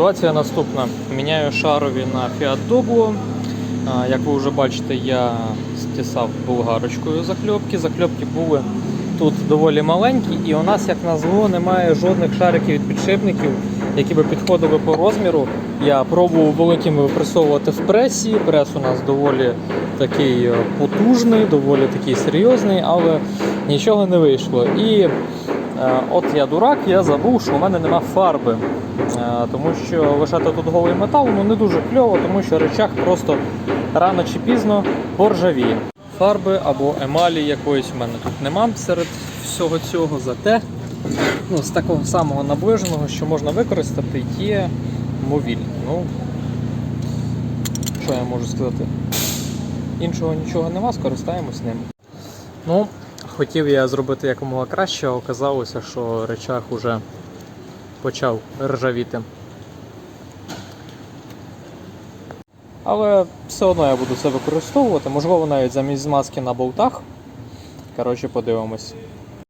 Ситуація наступна. Міняю шарові на Fiat Doblo. Як ви вже бачите, я стісав болгарочкою закльопки. Закльопки були тут доволі маленькі, і у нас, як назло, немає жодних шариків від підшипників, які би підходили по розміру. Я пробував великими випресовувати в пресі. Прес у нас доволі такий е, потужний, доволі такий серйозний, але нічого не вийшло. І от я дурак, я забув, що у мене нема фарби. Е, тому що лишати тут голий метал ну, не дуже кльово, тому що речах просто рано чи пізно поржавіє. Фарби або емалі якоїсь в мене тут нема серед всього цього, зате ну, з такого самого наближеного, що можна використати, є мовіль. Ну, що я можу сказати? Іншого нічого нема, скористаємось ним. Ну, хотів я зробити якомога краще, а оказалося, що речах уже почав ржавіти. Але все одно я буду це використовувати, можливо, навіть замість змазки на болтах. Коротше, подивимось.